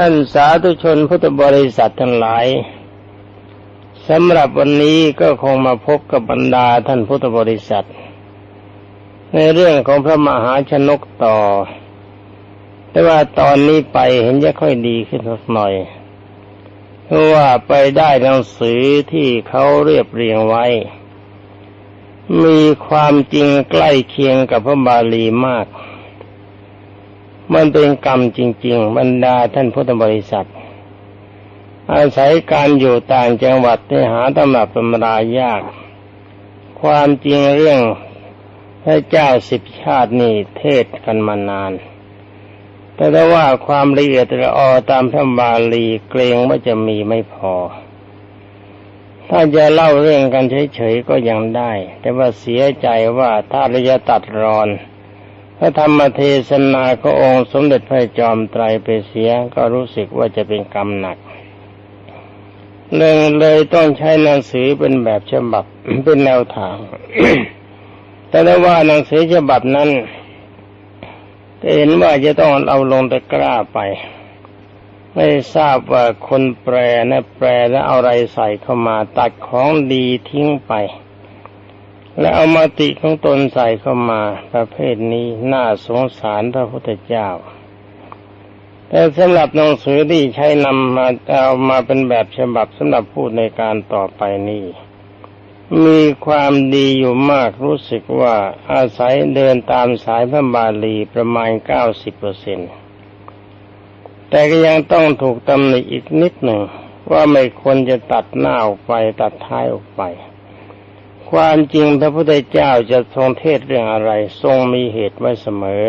ท่านสาธุชนพุทธบริษัททั้งหลายสำหรับวันนี้ก็คงมาพบกับบรรดาท่านพุทธบริษัท ในเรื่องของพระมหาชนกต่อ แต่ว่าตอนนี้ไปเห็นจะค่อยดีขึ้นสักหน่อย เพราะว่าไปได้หนังสือที่เขาเรียบเรียงไว้ มีความจริงใกล้เคียงกับพระบาลีมาก มันเป็นกรรมจริง ๆ บรรดาท่านพุทธบริษัท อาศัยการอยู่ต่างจังหวัดที่หาตำรับตำรายาก ความจริงเรื่องพระเจ้าสิบชาตินี่เทศกันมานาน แต่ถ้าว่าความละเอียดละออตามพระบาลีเกรงว่าจะมีไม่พอ ถ้าจะเล่าเรื่องกันเฉยๆก็ยังได้ แต่ว่าเสียใจว่าถ้าเราจะตัดรอน พระธรรมเทศนาก็องค์สมเด็จพระจอมไตรไปเสียก็รู้สึกว่าจะเป็นกรรมหนักเลยเลยต้องใช้หนังสือเป็นแบบฉบับเป็นแนวทาง แต่ได้ว่าหนังสือฉบับนั้นเห็นว่าจะต้องเอาลงตะกร้าไป ไม่ทราบว่าคนแปลนะแปลแล้วเอาอะไรใส่เข้ามาตัดของดีทิ้งไป แล้วเอามาติของตนใส่เข้ามาประเภทนี้น่าสงสารพระพุทธเจ้า แต่สำหรับหนังสือที่ใช้นำมาเอามาเป็นแบบฉบับสำหรับพูดในการต่อไปนี้มีความดีอยู่มากรู้สึกว่าอาศัยเดินตามสายพระบาลีประมาณเก้าสิบเปอร์เซ็นต์แต่ก็ยังต้องถูกตำหนิอีกนิดหนึ่งว่าไม่ควรจะตัดหน้าออกไปตัดท้ายออกไป ความจริงพระพุทธเจ้าจะทรงเทศเรื่องอะไร ทรงมีเหตุไว้เสมอ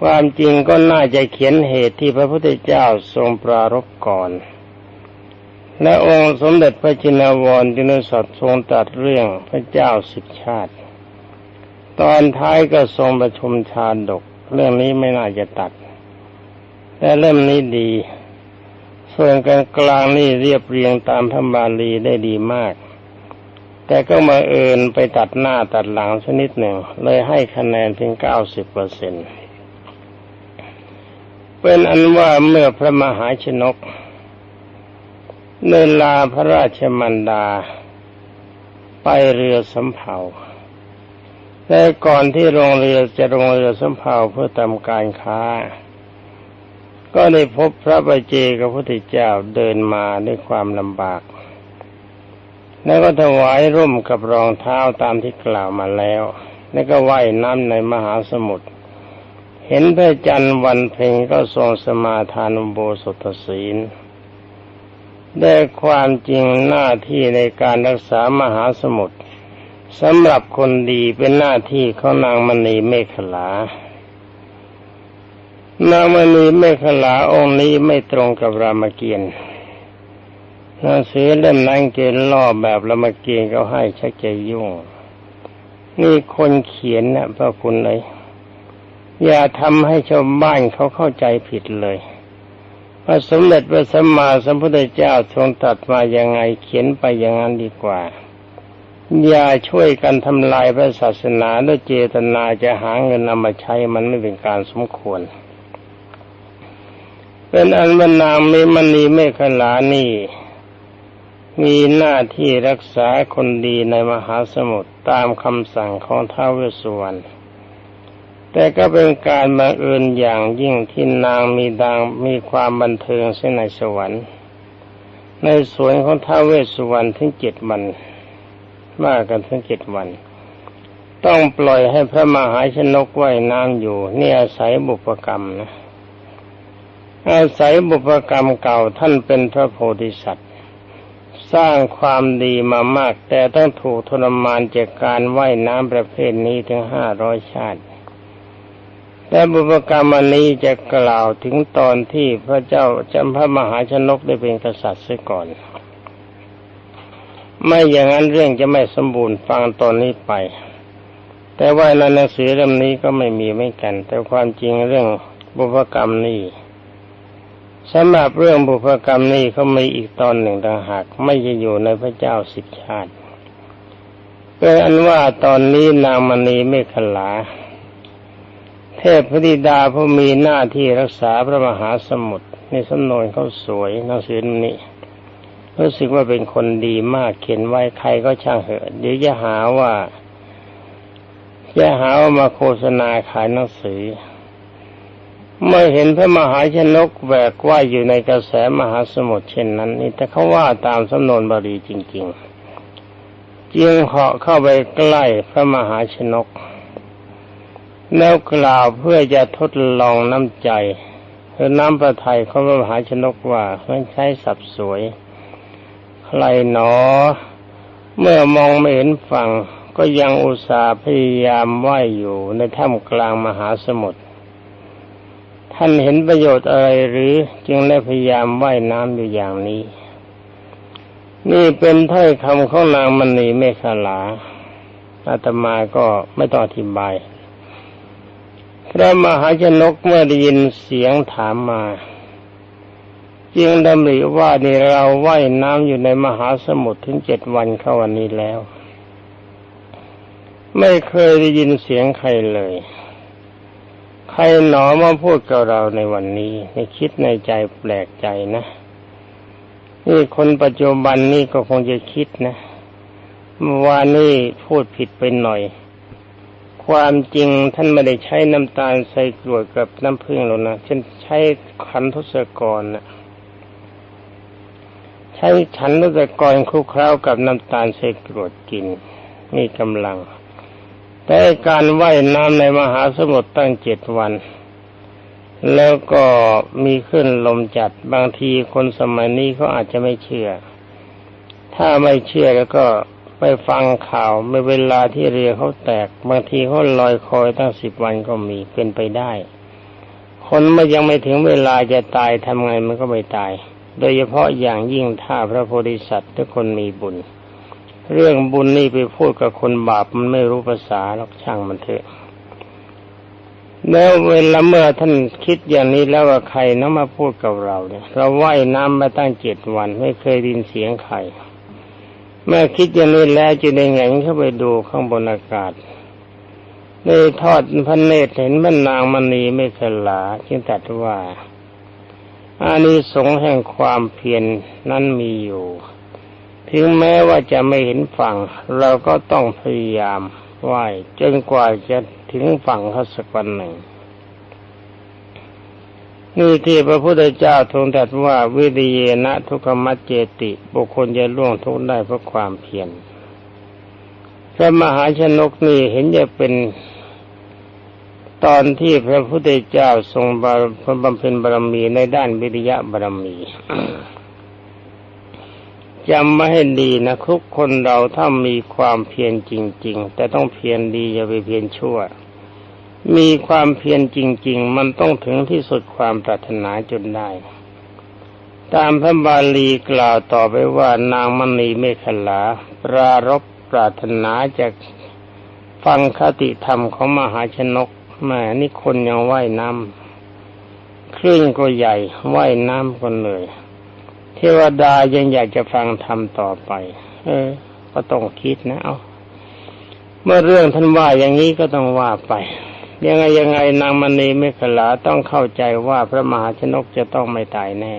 ความจริงก็น่าจะเขียนเหตุที่พระพุทธเจ้าทรงปรารภก่อน และองค์สมเด็จพระจินวรจุนสัตทรงตรัสเรื่องพระเจ้าสิบชาติ ตอนท้ายก็ทรงประชุมชาดก เรื่องนี้ไม่น่าจะตัดแต่เล่มนี้ดี ส่วนกลางกลางนี่เรียบเรียงตามพระบาลีได้ดีมาก แต่ก็มาเอินไปตัดหน้าตัดหลังชนิดหนึ่ง เลยให้คะแนนเพียงเก้าสิบเปอร์เซ็นต์เป็นอันว่าเมื่อพระมหาชนกเนินลาพระราชมันดา ไปเรือสำเภาแต่ก่อนที่ลงเรือจะลงเรือสำเภาเพื่อทำการค้า ก็ได้พบพระบาเจกับพระพุทธเจ้าเดินมาด้วยความลำบาก แล้วก็ถวายร่มกับรองเท้าตามที่กล่าวมาแล้ว แล้วก็ว่ายน้ำในมหาสมุทร เห็นพระจันทร์วันเพ็ญก็ทรงสมาทานอุโบสถศีล ได้ความจริงหน้าที่ในการรักษามหาสมุทรสำหรับคนดีเป็นหน้าที่ของนางมณีเมขลานางมณีเมขลาองค์นี้ไม่ตรงกับรามเกียรติ์ หนังสือเล่มนั้นเกณฑ์ล่อแบบรามเกียรติ์เขาให้ชักใจยุ่ง นี่คนเขียนนะพระคุณเลย อย่าทำให้ชาวบ้านเขาเข้าใจผิดเลยพระสมเด็จพระสัมมาสัมพุทธเจ้าทรงตรัสมายังไงเขียนไปอย่างนั้นดีกว่า อย่าช่วยกันทำลายพระศาสนาด้วยเจตนาจะหาเงินนำมาใช้มันไม่เป็นการสมควร เป็นอันวันนางเมมณีเมฆลานี่ มีหน้าที่รักษาคนดีในมหาสมุทรตามคำสั่งของท้าวเวสสุวรรณแต่ก็เป็นการบังเอิญอย่างยิ่งที่นางมีดังมีความบันเทิงเส้นในสวรรค์ ในสวนของท้าวเวสสุวรรณถึงเจ็ดวันมากกันถึงเจ็ดวัน ต้องปล่อยให้พระมหาชนกว่ายน้ำอยู่นี่อาศัยบุพกรรมนะอาศัยบุพกรรมเก่าท่านเป็นพระโพธิสัตว์ สร้างความดีมามาก แต่ต้องถูกทรมานจากการว่ายน้ำประเภทนี้ถึงห้าร้อยชาติแต่บุพกรรมอันนี้จะกล่าวถึงตอนที่พระเจ้าจำพระมหาชนกได้เป็นกษัตริย์เสียก่อน ไม่อย่างนั้นเรื่องจะไม่สมบูรณ์ฟังตอนนี้ไป แต่ว่าในหนังสือเล่มนี้ก็ไม่มีไม่กัน แต่ความจริงเรื่องบุพกรรมนี้ สำหรับเรื่องบุพกรรมนี้เขามีอีกตอนหนึ่งต่างหาก ไม่จะอยู่ในพระเจ้าสิบชาติเป็นอันว่าตอนนี้นางมณีไม่ขลา เทพธิดาผู้มีหน้าที่รักษาพระมหาสมุทรในสำนวนเขาสวยหนังสือนี้รู้สึกว่าเป็นคนดีมากเขียนไว้ใครก็ช่างเหอะเดี๋ยวจะหาว่าจะหาว่ามาโฆษณาขายหนังสือ เมื่อเห็นพระมหาชนกแบกว่ายอยู่ในกระแสมหาสมุทรเช่นนั้น นี่แต่เขาว่าตามสำนวนบาลีจริง ๆ จึงเหาะเข้าไปใกล้พระมหาชนก แล้วกล่าวเพื่อจะทดลองน้ำใจคือน้ำประทัยของพระมหาชนกว่าไมันใช้สับสวย ใครหนอ เมื่อมองไม่เห็นฝั่งก็ยังอุตส่าห์พยายามว่ายอยู่ในถ้ำกลางมหาสมุทร ท่านเห็นประโยชน์อะไรหรือจึงได้พยายามว่ายน้ำอยู่อย่างนี้ นี่เป็นถ้อยคำของนางมณีเมฆลาอาตมาก็ไม่ต้องอธิบาย พระมหาชนกเมื่อได้ยินเสียงถามมาจึงดำริว่านี่เราว่ายน้ำอยู่ในมหาสมุทรถึงเจ็ดวันเข้าวันนี้แล้ว ไม่เคยได้ยินเสียงใครเลย ใครหนอมาพูดกับเราในวันนี้ในคิดในใจแปลกใจนะ นี่คนปัจจุบันนี่ก็คงจะคิดนะเมื่านี่พูดผิดไปหน่อย ความจริงท่านไม่ได้ใช้น้ำตาลใส่กรวดกับน้ำผึ้งหรอกนะเช่นใช้ขันทศกรนะใช้ฉันทศกรคลุกเคล้ากับน้ำตาลใส่กรวดกินนี่กำลัง แต่การว่ายน้ำในมหาสมุทรตั้งเจ็ดวัน แล้วก็มีขึ้นลมจัดบางทีคนสมัยนี้เขาอาจจะไม่เชื่อ ถ้าไม่เชื่อแล้วก็ไปฟังข่าวในเวลาที่เรือเขาแตก บางทีเขาลอยคอยตั้งสิบวันก็มีเป็นไปได้ คนไม่ยังไม่ถึงเวลาจะตายทำไงมันก็ไม่ตาย โดยเฉพาะอย่างยิ่งถ้าพระโพธิสัตว์ทุกคนมีบุญ เรื่องบุญนี่ไปพูดกับคนบาปมันไม่รู้ภาษาหรอกช่างมันเถอะ แล้วเวลาเมื่อท่านคิดอย่างนี้แล้วว่าใครน้อมาพูดกับเราเนี่ย เราว่ายน้ำมาตั้งเจ็ดวัน ไม่เคยดินเสียงใครเมื่อคิดอย่างนี้แล้วจะได้ไงเข้าไปดูข้างบนอากาศในทอดพระเนตรเห็นพระนางมณีไม่ขลาจึงตรัสว่าอานิสงส์แห่งความเพียรนนั้นมีอยู่ ถึงแม้ว่าจะไม่เห็นฝั่ง เราก็ต้องพยายามไหวจนกว่าจะถึงฝั่งเขาสักวันหนึ่งนี่ที่พระพุทธเจ้าทรงตรัสว่าวิริยนะทุกขมัจเจติ บุคคลจะล่วงทุกได้เพราะความเพียรพระมหาชนกนี่เห็นจะเป็นตอนที่พระพุทธเจ้าทรงบำเพ็ญบารมีในด้านวิริยะบารมี จำมาให้ดีนะทุกคนเราถ้ามีความเพียรจริง ๆ แต่ต้องเพียรดีอย่าไปเพียรชั่ว มีความเพียรจริง ๆ มันต้องถึงที่สุดความปรารถนาจนได้ ตามพระบาลีกล่าวต่อไปว่านางมณีเมขลา ปรารบปรารถนาจากฟังคติธรรมของมหาชนกแม่นี่คนยังว่ายน้ำคลื่นก็ใหญ่ว่ายน้ำก็เหนื่อย เทวดายังอยากจะฟังธรรมต่อไป เออ ก็ต้องคิดนะเอาเมื่อเรื่องท่านว่าอย่างนี้ก็ต้องว่าไป ยังไงยังไงนางมณีเมขลาต้องเข้าใจว่าพระมหาชนกจะต้องไม่ตายแน่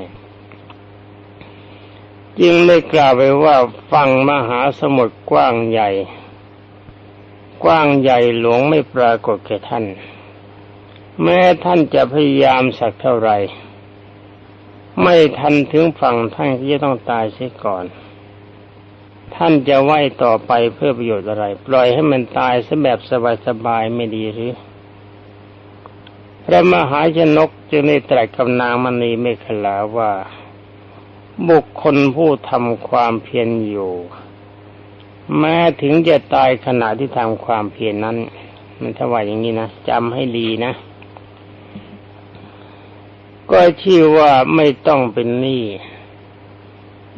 จึงได้กล่าวไปว่าฟังมหาสมุทรกว้างใหญ่ กว้างใหญ่หลวงไม่ปรากฏแก่ท่าน แม้ท่านจะพยายามสักเท่าไหร่ ไม่ทันถึงฝั่งท่านที่จะต้องตายเสียก่อน ท่านจะไหวต่อไปเพื่อประโยชน์อะไร ปล่อยให้มันตายซะแบบสบายๆไม่ดีหรือ พระมหาชนกจึงได้ตรัสกับนางมณีเมขลาว่า บุคคลผู้ทำความเพียรอยู่ แม้ถึงจะตายขณะที่ทำความเพียรนนั้น มันถ้าว่าอย่างนี้นะจำให้ดีนะ ก็ชื่อว่าไม่ต้องเป็นหนี้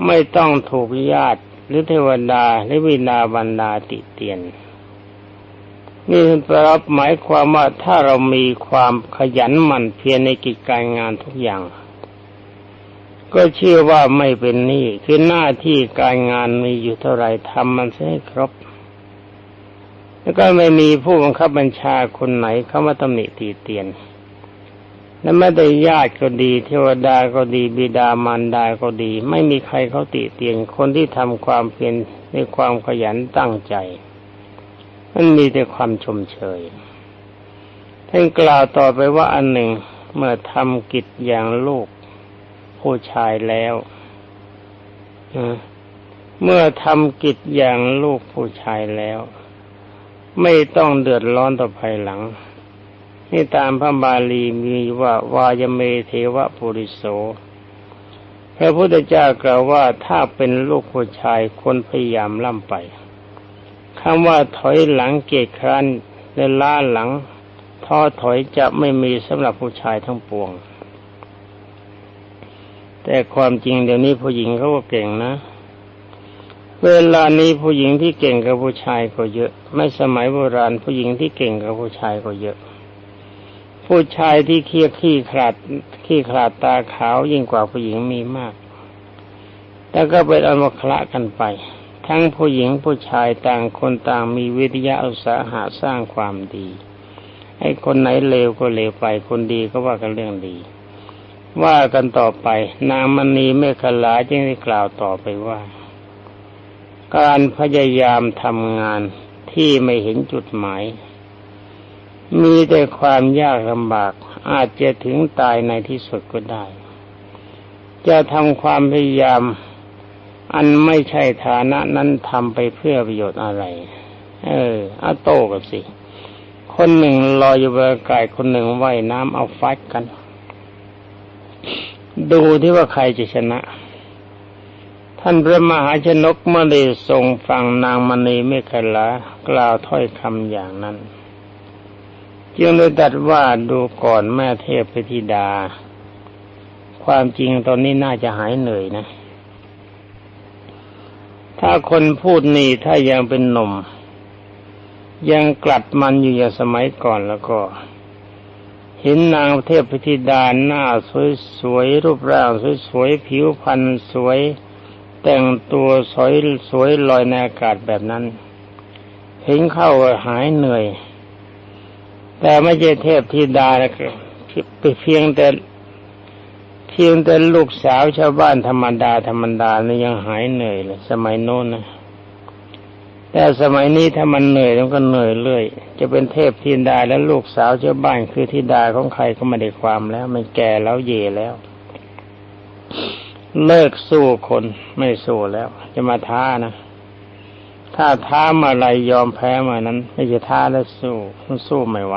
ไม่ต้องถูกญาติหรือเทวดาหรือวินาบันดาติเตียน นี่แปลหมายความว่าถ้าเรามีความขยันหมั่นเพียรในกิจการงานทุกอย่าง ก็เชื่อว่าไม่เป็นหนี้คือหน้าที่การงานมีอยู่เท่าไรทำมันให้ครบ แล้วก็ไม่มีผู้บังคับบัญชาคนไหนเข้ามาตำหนิตีเตียน และไม่ได้ญาติก็ดี เทวดาก็ดีบิดามารดาก็ดี ไม่มีใครเขาติเตียนคนที่ทำความเพียรด้วยความขยันตั้งใจ มันมีแต่ความชมเชยท่านกล่าวต่อไปว่าอันหนึ่งเมื่อทำกิจอย่างลูกผู้ชายแล้วเมื่อทำกิจอย่างลูกผู้ชายแล้ว ไม่ต้องเดือดร้อนต่อภายหลัง นี่ตามพระบาลีมีว่าวายเมเทวะปุริโสพระพุทธเจ้ากล่าวว่าถ้าเป็นลูกผู้ชายคนพยายามล่ำไปคำว่าถอยหลังเกียจคร้นและล้าหลังท้อถอยจะไม่มีสำหรับผู้ชายทั้งปวง แต่ความจริงเดี๋ยวนี้ผู้หญิงเขาก็เก่งนะ เวลานี้ผู้หญิงที่เก่งกับผู้ชายก็เยอะ ไม่สมัยโบราณผู้หญิงที่เก่งกับผู้ชายก็เยอะ ผู้ชายที่เคียขี้ขลาดขี้ขลาดตาขาวยิ่งกว่าผู้หญิงมีมากแต่ก็เป็นอมคละกันไป ทั้งผู้หญิงผู้ชายต่างคนต่างมีวิทยาอุตสาหะสร้างความดีไอ้คนไหนเลวก็เลวไป คนดีก็ว่ากันเรื่องดี ว่ากันต่อไป นางมณีเมฆลาจึงได้กล่าวต่อไปว่า การพยายามทำงานที่ไม่เห็นจุดหมาย มีแต่ความยากลำบาก อาจจะถึงตายในที่สุดก็ได้ จะทำความพยายาม อันไม่ใช่ฐานะนั้นทำไปเพื่อประโยชน์อะไร เอออาโต้กับสิ คนหนึ่งลอยอยู่บนอากาศคนหนึ่งว่ายน้ำเอาฟัดกัน ดูที่ว่าใครจะชนะ ท่านพระมหาชนกเมื่อได้ทรงฟังนางมณีเมฆลากล่าวถ้อยคำอย่างนั้น จึงได้ตัดว่าดูก่อนแม่เทพธิดา ความจริงตอนนี้น่าจะหายเหนื่อยนะ ถ้าคนพูดนี่ถ้ายังเป็นหนุ่ม ยังกลัดมันอยู่อย่างสมัยก่อนแล้วก็ เห็นนางเทพพิธิดาหน้าสวยๆรูปร่างสวยๆผิวพรรณสวยแต่งตัวสวยสวยลอยในอากาศแบบนั้น เห็นเข้าหายเหนื่อย แต่ไม่ใช่เทพธิดานะไปเพียงแต่เพียงแต่ลูกสาวชาวบ้านธรรมดาธรรมดานี่ยังหายเหนื่อยเลยสมัยโน้นนะแต่สมัยนี้ถ้ามันเหนื่อยมันก็เหนื่อยเรื่อยจะเป็นเทพทิดาและลูกสาวเจ้าบ้านคือทิดาของใครก็ไม่ได้ความแล้ว มันแก่แล้วเย่แล้ว เลิกสู้คนไม่สู้แล้ว จะมาท้านะ ถ้าท้ามาอะไรยอมแพ้มานั้น ไม่จะท้าแล้วสู้มันสู้ไม่ไหว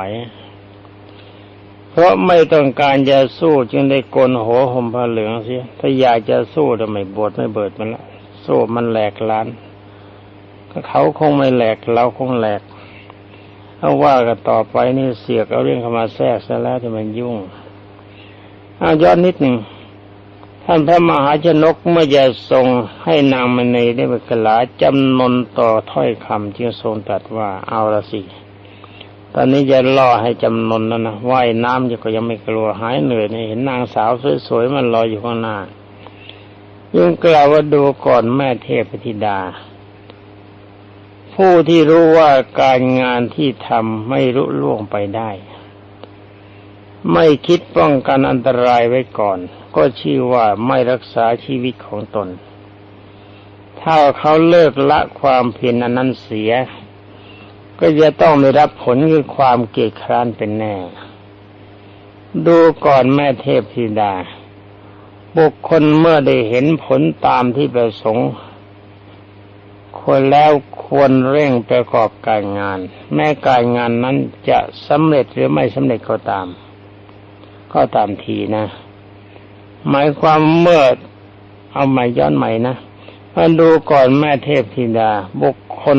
เพราะไม่ต้องการจะสู้จึงได้โกนหัวห่มผ้าเหลืองเสียถ้าอยากจะสู้ทำไม่บวชไม่เบิดมันละสู้มันแหลกล้านเขาคงไม่แหลกเราคงแหลกเอาว่ากันต่อไปนี่เสียกเอาเรื่องเข้ามาแทรกซะแล้วจะมันยุ่งเอาย้อนนิดหนึ่ง ท่านพระมหาชนกเมื่อจะทรงให้นางมณีได้ไปกลาจำนนต่อถ้อยคำจึงทรงตรัสว่าเอาละสิ ตอนนี้จะล่อให้จำนนแล้วนะว่ายน้ำจะก็ยังไม่กลัวหายเหนื่อยเห็นนางสาวสวยๆมันรอยอยู่ข้างหน้ายังกล่าวว่าดูก่อนแม่เทพธิดา ผู้ที่รู้ว่าการงานที่ทำไม่รุล่วงไปได้ ไม่คิดป้องกันอันตรายไว้ก่อน ก็ชื่อว่าไม่รักษาชีวิตของตน ถ้าเขาเลิกละความเพียรนั้นเสีย ก็จะต้องได้รับผลคือความเกียดคร้านเป็นแน่ ดูก่อนแม่เทพธิดา บุคคลเมื่อได้เห็นผลตามที่ประสงค์ควรแล้วควรเร่งประกอบการงาน แม้การงานนั้นจะสำเร็จหรือไม่สำเร็จก็ตาม ก็ตามทีนะ หมายความเมื่อเอาใหม่ย้อนใหม่นะมาดูก่อนแม่เทพธิดา บุคคล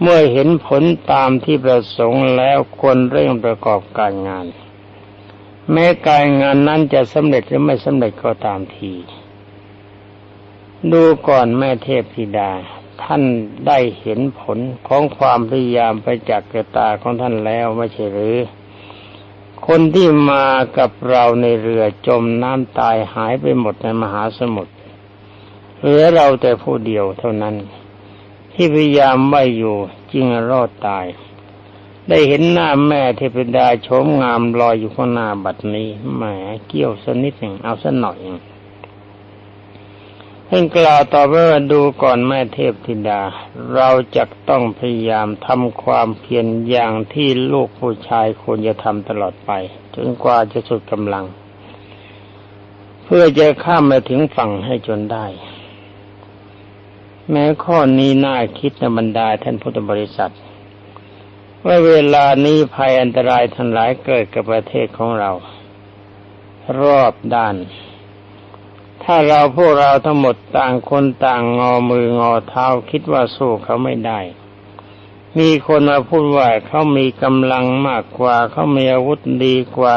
เมื่อเห็นผลตามที่ประสงค์แล้วควรเร่งประกอบการงาน แม้การงานนั้นจะสำเร็จหรือไม่สำเร็จก็ตามที ดูก่อนแม่เทพธิดา ท่านได้เห็นผลของความพยายามไปจากเกตาของท่านแล้วไม่ใช่หรือ คนที่มากับเราในเรือจมน้ำตายหายไปหมดในมหาสมุทรเหลือเราแต่ผู้เดียวเท่านั้น ที่พยายามไว้อยู่จึงรอดตาย ได้เห็นหน้าแม่เทพดาโฉมงามลอยอยู่ข้างหน้าบัดนี้แหมเกี่ยวสนิดหนึ่งเอาสัหน่อยเอง ท่านกล่าวต่อไปว่าดูก่อนแม่เทพธิดา เราจะต้องพยายามทำความเพียรอย่างที่ลูกผู้ชายควรจะทำตลอดไป จนกว่าจะสุดกำลัง เพื่อจะข้ามมาถึงฝั่งให้จนได้ แม้ข้อนี้น่าคิดในบรรดาท่านพุทธบริษัท ว่าเวลานี้ภัยอันตรายทั้งหลายเกิดกับประเทศของเรา รอบด้าน ถ้าเราพวกเราทั้งหมดต่างคนต่างงอมืองอเท้าคิดว่าสู้เขาไม่ได้ มีคนมาพูดว่าเขามีกำลังมากกว่า เขามีอาวุธดีกว่า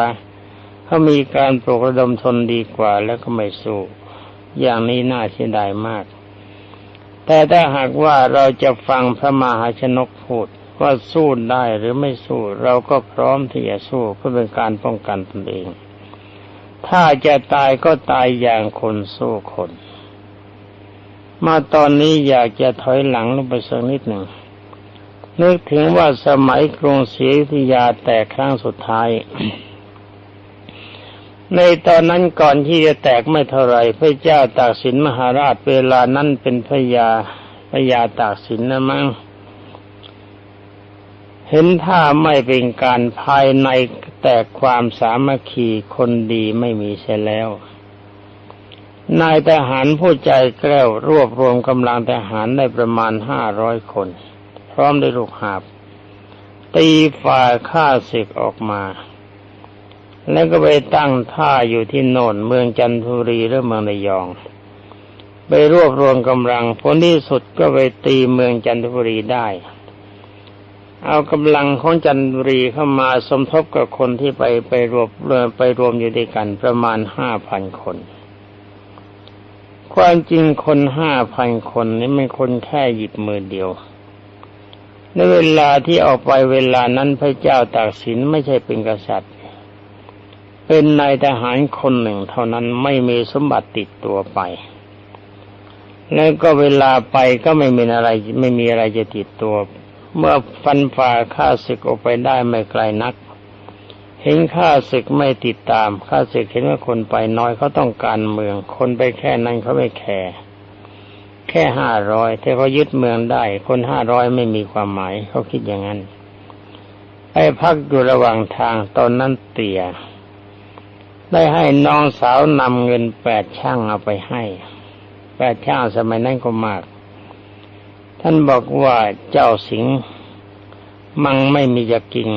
เขามีการปลุกระดมทนดีกว่าแล้วก็ไม่สู้อย่างนี้น่าเสียดายมาก แต่ถ้าหากว่าเราจะฟังพระมหาชนกพูดว่าสู้ได้หรือไม่สู้ เราก็พร้อมที่จะสู้เพื่อเป็นการป้องกันตนเอง ถ้าจะตายก็ตายอย่างคนสู้คน มาตอนนี้อยากจะถอยหลังลงไปสักนิดหนึ่ง นึกถึงว่าสมัยกรุงศรีอยุธยาแตกครั้งสุดท้าย ในตอนนั้นก่อนที่จะแตกไม่เท่าไรพระเจ้าตากสินมหาราชเวลานั้นเป็นพระยาพระยาตากสินนะมั้ง เห็นถ้าไม่เป็นการภายในแต่ความสามัคคีคนดีไม่มีเสียแล้ว นายทหารผู้ใจแกล้วรวบรวมกำลังทหารได้ประมาณห้าร้อยคน พร้อมด้วยลูกหาบ ตีฝ่ายข้าศึกออกมา แล้วก็ไปตั้งท่าอยู่ที่โนนเมืองจันทบุรีหรือเมืองระยอง ไปรวบรวมกำลังผลที่สุดก็ไปตีเมืองจันทบุรีได้ เอากำลังของจันทบุรีเข้ามาสมทบกับคนที่ไปไปรวมไปรวมอยู่ด้วยกันประมาณห้าพันคน ความจริงคนห้าพันคนนี่ไม่คนแค่หยิบมือเดียว ในเวลาที่ออกไปเวลานั้นพระเจ้าตากสินไม่ใช่เป็นกษัตริย์ เป็นนายทหารคนหนึ่งเท่านั้นไม่มีสมบัติติดตัวไป แล้วก็เวลาไปก็ไม่มีอะไรไม่มีอะไรจะติดตัว เมื่อฟันฝ่าข้าศึกออกไปได้ไม่ไกลนัก เห็นข้าศึกไม่ติดตามข้าศึกเห็นว่าคนไปน้อยเขาต้องการเมือง คนไปแค่นั้นเขาไม่แคร์แค่ห้าร้อยถ้าเขายึดเมืองได้ คนห้าร้อยไม่มีความหมายเขาคิดอย่างนั้นไปพักอยู่ระหว่างทางตอนนั้นเตี่ยได้ให้น้องสาวนำเงินแปดช่างเอาไปให้แปดช่างสมัยนั้นก็มาก ท่านบอกว่าเจ้าสิงมังไม่มีจะกิน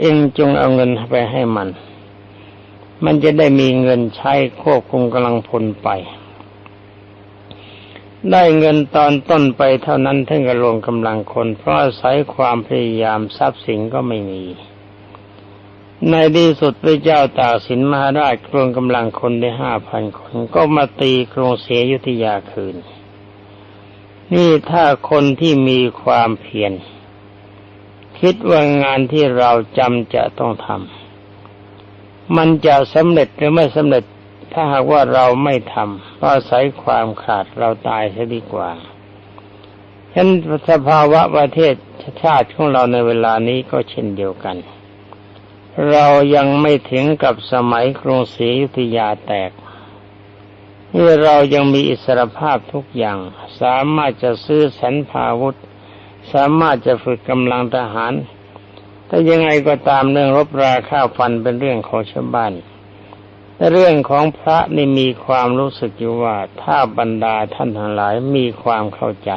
เองจงเอาเงินไปให้มัน มันจะได้มีเงินใช้ควบคุมกำลังพลไป ได้เงินตอนต้นไปเท่านั้นท่านก็ลงกำลังคน เพราะอาศัยความพยายามทรัพย์สินก็ไม่มี ในที่สุดพระเจ้าตากสินมหาราชรวมกำลังคนได้ห้าพันคน ก็มาตีกรุงเสียยุธยาคืน นี่ถ้าคนที่มีความเพียรคิดว่างานที่เราจำจะต้องทำมันจะสำเร็จหรือไม่สำเร็จ ถ้าหากว่าเราไม่ทำก็อาศัยความขาดเราตายซะดีกว่าฉะนั้นสภาวะประเทศชาติของเราในเวลานี้ก็เช่นเดียวกัน เรายังไม่ถึงกับสมัยกรุงศรีอยุธยาแตก นี่เรายังมีอิสรภาพทุกอย่าง สามารถจะซื้อสันพาวุธ สามารถจะฝึกกำลังทหาร แต่ยังไงก็ตามเรื่องรบราฆ่าฟันเป็นเรื่องของชาวบ้านแต่เรื่องของพระนี่มีความรู้สึกอยู่ว่าถ้าบรรดาท่านทั้งหลายมีความเข้าใจ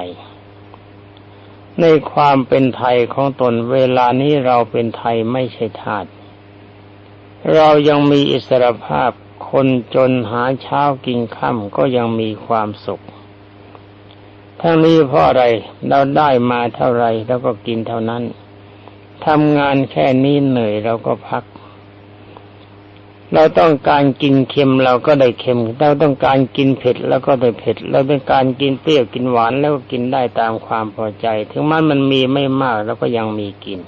ในความเป็นไทยของตนเวลานี้เราเป็นไทยไม่ใช่ทาสเรายังมีอิสรภาพ คนจนหาเช้ากินค่ำก็ยังมีความสุข ทั้งนี้เพราะอะไรเราได้มาเท่าไรเราก็กินเท่านั้นทำงานแค่นี้เหนื่อยเราก็พัก เราต้องการกินเค็มเราก็ได้เค็ม เราต้องการกินเผ็ดแล้วก็ได้เผ็ด เราต้องการกินเปรี้ยวกินหวานแล้วก็กินได้ตามความพอใจ ถึงมันมันมีไม่มากเราก็ยังมีกิน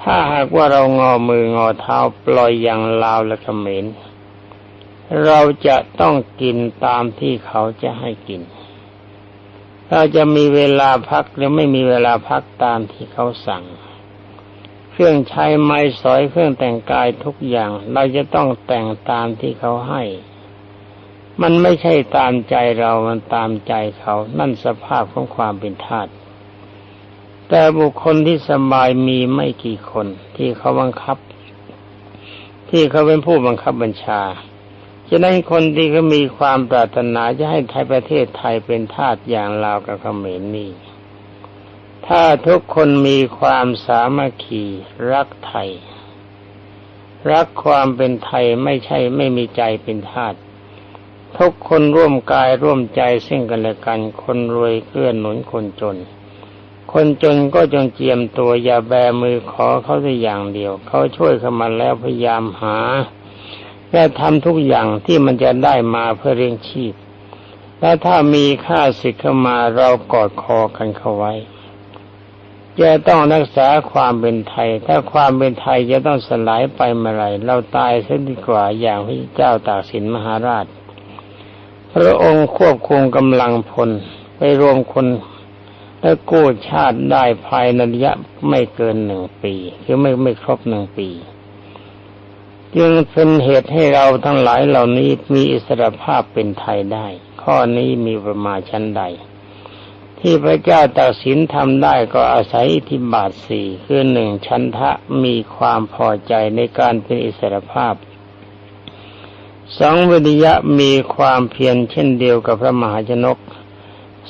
ถ้าหากว่าเรางอมืองอเท้าปล่อยอย่างลาวและเขมร เราจะต้องกินตามที่เขาจะให้กิน เราจะมีเวลาพักหรือไม่มีเวลาพักตามที่เขาสั่ง เครื่องใช้ไม้สอยเครื่องแต่งกายทุกอย่าง เราจะต้องแต่งตามที่เขาให้ มันไม่ใช่ตามใจเรา มันตามใจเขา นั่นสภาพของความเป็นทาสแต่บุคคลที่สบายมีไม่กี่คน ที่เขาบังคับ ที่เขาเป็นผู้บังคับบัญชา ฉะนั้นคนที่เขามีความปรารถนาจะให้ไทยประเทศไทยเป็นทาสอย่างลาวกับเขมรนี่ ถ้าทุกคนมีความสามัคคีรักไทย รักความเป็นไทยไม่ใช่ไม่มีใจเป็นทาสทุกคนร่วมกายร่วมใจซึ่งกันและกัน คนรวยเกื้อหนุนคนจน คนจนก็จงเจียมตัวอย่าแบมือขอเขาแต่อย่างเดียว เขาช่วยเข้ามาแล้วพยายามหา และทำทุกอย่างที่มันจะได้มาเพื่อเลี้ยงชีพ และถ้ามีค่าสิทธิ์เข้ามาเรากอดคอกันเข้าไว้จะต้องรักษาความเป็นไทย ถ้าความเป็นไทยจะต้องสลายไปเมื่อไรเราตายเสียดีกว่าอย่างพระเจ้าตากสินมหาราช พระองค์ควบคุมกำลังพลไปรวมคนและกู้ชาติได้ภายในระยะไม่เกินหนึ่งปี คือไม่ไม่ครบหนึ่งปี จึงเป็นเหตุให้เราทั้งหลายเหล่านี้มีอิสรภาพเป็นไทยได้ ข้อนี้มีประมาณชั้นใด ที่พระเจ้าตากสินทำได้ก็อาศัยทธิบาทสี่คือหนึ่งชันทะมีความพอใจในการเป็นอิสรภาพสองวิริยะมีความเพียรเช่นเดียวกับพระมหาชนก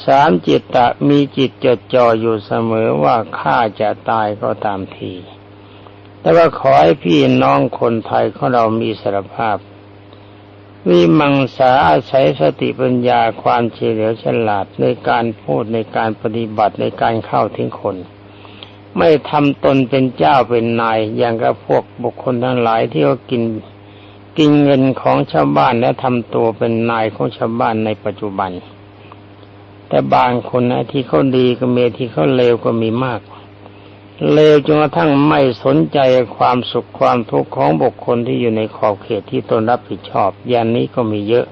สามจิตตะมีจิตจดจ่ออยู่เสมอว่าข้าจะตายก็ตามที แต่ว่าขอให้พี่น้องคนไทยของเรามีสารภาพ วิมังสาอาศัยสติปัญญาความเฉลียวฉลาดในการพูดในการปฏิบัติในการเข้าถึงคน ไม่ทำตนเป็นเจ้าเป็นนาย อย่างกับพวกบุคคลทั้งหลายที่เขากินกินเงินของชาวบ้านและทำตัวเป็นนายของชาวบ้านในปัจจุบัน แต่บางคนนะที่เขาดีก็มีที่เขาเลวก็มีมาก เลวจนกระทั่งไม่สนใจความสุขความทุกข์ของบุคคลที่อยู่ในขอบเขตที่ตนรับผิดชอบ อย่างนี้ก็มีเยอะ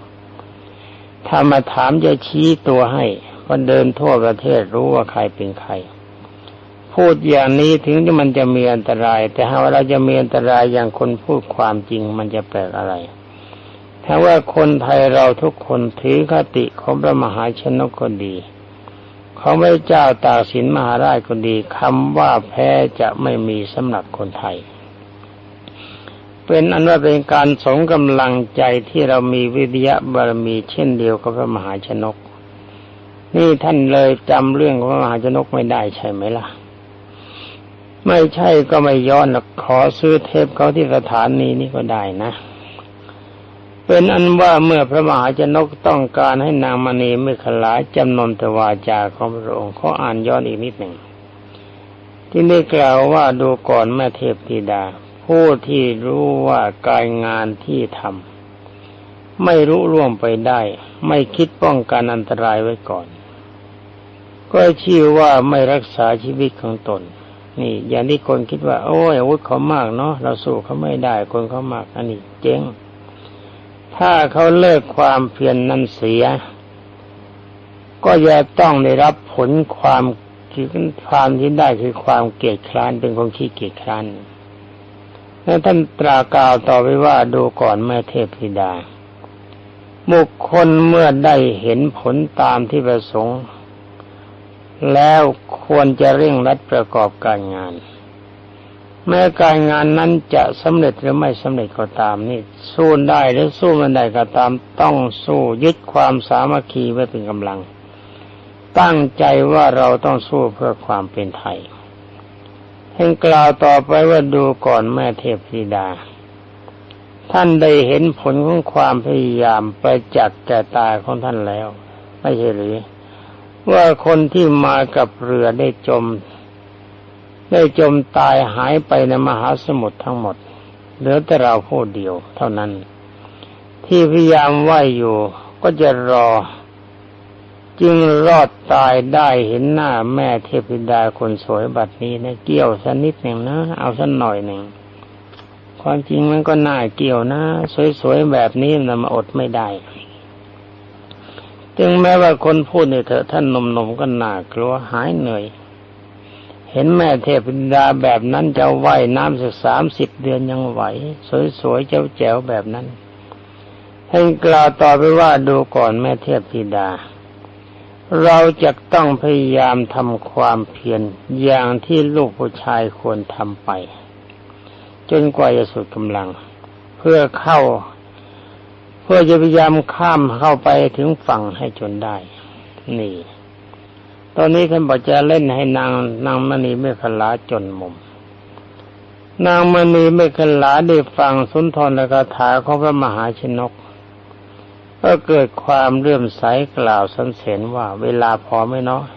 ถ้ามาถามจะชี้ตัวให้ว่าเดินทั่วประเทศรู้ว่าใครเป็นใคร พูดอย่างนี้ถึงที่มันจะมีอันตราย แต่ถ้าว่าเราจะมีอันตรายอย่างคนพูดความจริงมันจะแปลกอะไรถ้าว่าคนไทยเราทุกคนถือคติของพระมหาชนกคนดี ของพระเจ้าตากสินมหาราชคนดีคำว่าแพ้จะไม่มีสำหรับคนไทย เป็นอันว่าเป็นการสงกำลังใจที่เรามีวิทยาบารมีเช่นเดียวกับพระมหาชนก นี่ท่านเลยจำเรื่องของพระมหาชนกไม่ได้ใช่ไหมล่ะ ไม่ใช่ก็ไม่ย้อนหรอกขอซื้อเทปเขาที่สถานีนี้ก็ได้นะ เป็นอันว่าเมื่อพระมหาชนกต้องการให้นางมณีไม่ขลาจำนนตวาจาของพระองค์เขาอ่านย้อนอีกนิดหนึ่ง ที่ได้กล่าวว่าดูก่อนแม่เทพธิดา ผู้ที่รู้ว่าการงานที่ทำไม่รู้ร่วงไปได้ ไม่คิดป้องกันอันตรายไว้ก่อน ก็ชื่อว่าไม่รักษาชีวิตของตน นี่ อย่างที่คนคิดว่า โอ้ยอาวุธเขามากเนาะเราสู้เขาไม่ได้คนเขามากอันนี้เจ๊ง ถ้าเขาเลิกความเพียรนนั้นเสีย ก็จะต้องได้รับผลความคือความที่ได้คือความเกียดคร้านเป็นคนขี้เกียจคร้านแล้วท่านตรากล่าวต่อไปว่าดูก่อนแม่เทพธิดา บุคคลเมื่อได้เห็นผลตามที่ประสงค์ แล้วควรจะเร่งรัดประกอบการงาน แม้การงานนั้นจะสำเร็จหรือไม่สำเร็จก็ตามนี่สู้ได้หรือสู้ไมันได้ก็ตาม ต้องสู้ยึดความสามัคคีไว้เป็นกำลัง ตั้งใจว่าเราต้องสู้เพื่อความเป็นไทยเพ่งกล่าวต่อไปว่าดูก่อนแม่เทพธิดา ท่านได้เห็นผลของความพยายามไปจักแก่ตาของท่านแล้ว ไม่ใช่หรือ ว่าคนที่มากับเรือได้จม ได้จมตายหายไปในมหาสมุทรทั้งหมด เหลือแต่เราผู้เดียวเท่านั้น ที่พยายามไหวอยู่ก็จะรอ จึงรอดตายได้เห็นหน้าแม่เทพิดาคนสวยบัดนี้นะเกี่ยวสักนิดหนึ่งนะ เอาสักหน่อยหนึ่งความจริงมันก็น่าเกี่ยวนะ สวยๆแบบนี้นะมาอดไม่ได้ จึงแม้ว่าคนพูดเนี่ยเถอะท่านหนุ่มๆก็น่ากลัวหายเหนื่อย เห็นแม่เทพดาแบบนั้นจะว่ายน้ำสักสามสิบเดือนยังไหว สวยๆเจ๋วๆแบบนั้นท่านกล่าวต่อไปว่าดูก่อนแม่เทพธิดา เราจะต้องพยายามทำความเพียรอย่างที่ลูกผู้ชายควรทำไป จนกว่าจะสุดกำลัง เพื่อเข้า เพื่อจะพยายามข้ามเข้าไปถึงฝั่งให้จนได้ นี่ ตอนนี้ท่านบอกจะเล่นให้นางนางมณีไม่ขลาจนมุม นางมณีไม่ขลาได้ฟังสุนทรและคาถาของพระมหาชนก ก็เกิดความเลื่อมใสกล่าวสรรเสริญว่าเวลาพอไม่น้อย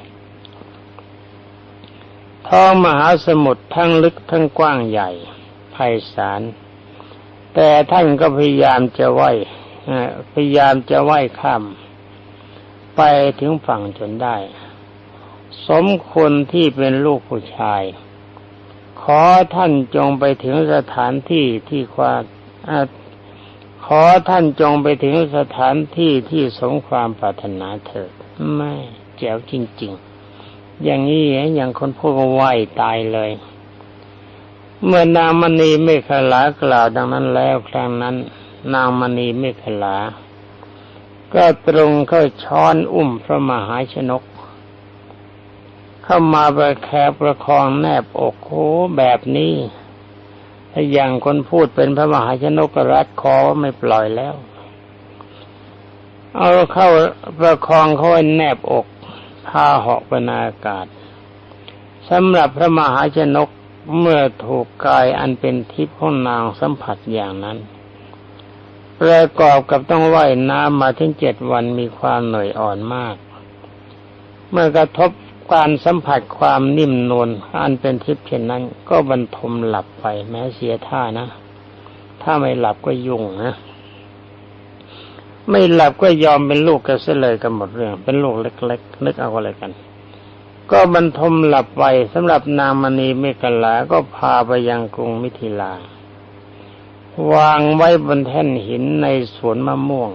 ท้องมหาสมุทรทั้งลึกทั้งกว้างใหญ่ไพศาลแต่ท่านก็พยายามจะว่ายพยายามจะว่ายข้าม ไปถึงฝั่งจนได้ สมควรที่เป็นลูกผู้ชาย ขอท่านจงไปถึงสถานที่ที่ความขอท่านจงไปถึงสถานที่ที่สมความปรารถนาเถิดไม่แจ๋วจริง ๆ อย่างนี้อย่างคนพูดว่าไหวตายเลย เมื่อนางมณีไม่ขลากล่าวดังนั้นแล้วครั้งนั้น นางมณีไม่ขลา ก็ตรงเข้าช้อนอุ้มพระมหาชนก เข้ามาประแคบประคองแนบอกโอ้แบบนี้ถ้าอย่างคนพูดเป็นพระมหาชนกรัดคอไม่ปล่อยแล้ว เอาเข้าประคองเขาแนบอกพาเหาะไปนาอากาศสำหรับพระมหาชนกเมื่อถูกกายอันเป็นทิพย์ของนางสัมผัสอย่างนั้นประกอบกับต้องว่ายน้ำมาถึงเจ็ดวันมีความเหนื่อยอ่อนมาก เมื่อกระทบ การสัมผัสความนิ่มนวลอันเป็นทิพย์เช่นนั้น ก็บรรทมหลับไปแม้เสียท่านะ ถ้าไม่หลับก็ยุ่งนะไม่หลับก็ยอมเป็นลูกกันเสียเลยกันหมดเรื่อง เป็นลูกเล็ก ๆ นึกเอาอะไรกัน ก็บรรทมหลับไปสำหรับนางมณีเมกลาก็พาไปยังกรุงมิถิลาวางไว้บนแท่นหินในสวนมะม่วง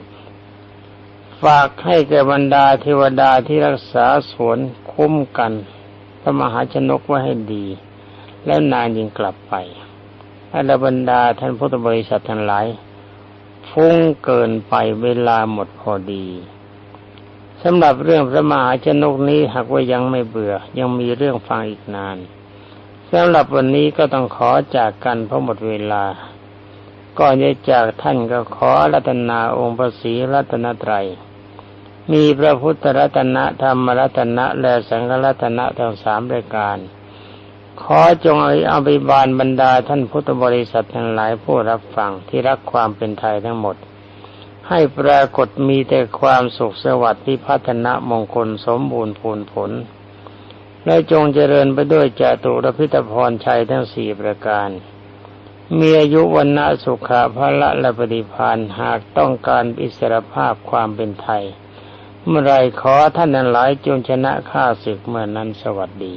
ฝากให้แก่บรรดาเทวดาที่รักษาสวนคุ้มกันพระมหาชนกไว้ให้ดี แล้วนานยิงกลับไปอรบรรดาท่านพุทธบริษัททั้งหลายฟุ้งเกินไปเวลาหมดพอดีสำหรับเรื่องพระมหาชนกนี้หากว่ายังไม่เบื่อ ยังมีเรื่องฟังอีกนานสำหรับวันนี้ก็ต้องขอจากกันเพราะหมดเวลาก่อนจะจากท่านก็ขอรัตนาองค์พระศรีรัตนตรัย มีพระพุทธรัตนะธรรมรัตนะและสังฆรัตนะทั้งสามรายการ ขอจงเอาไปบานบรรดาท่านพุทธบริษัททั้งหลายผู้รับฟังที่รักความเป็นไทยทั้งหมด ให้ปรากฏมีแต่ความสุขสวัสดิ์ที่พัฒนามงคลสมบูรณ์ผลผล และจงเจริญไปด้วยจตุรพิธพรชัยทั้งสี่ประการมีอายุวันนาสุขาภละและปฏิพานหากต้องการอิสรภาพความเป็นไทย เมื่อไรขอท่านนั้นหลายจงชนะข้าศึกเมื่อนั้นสวัสดี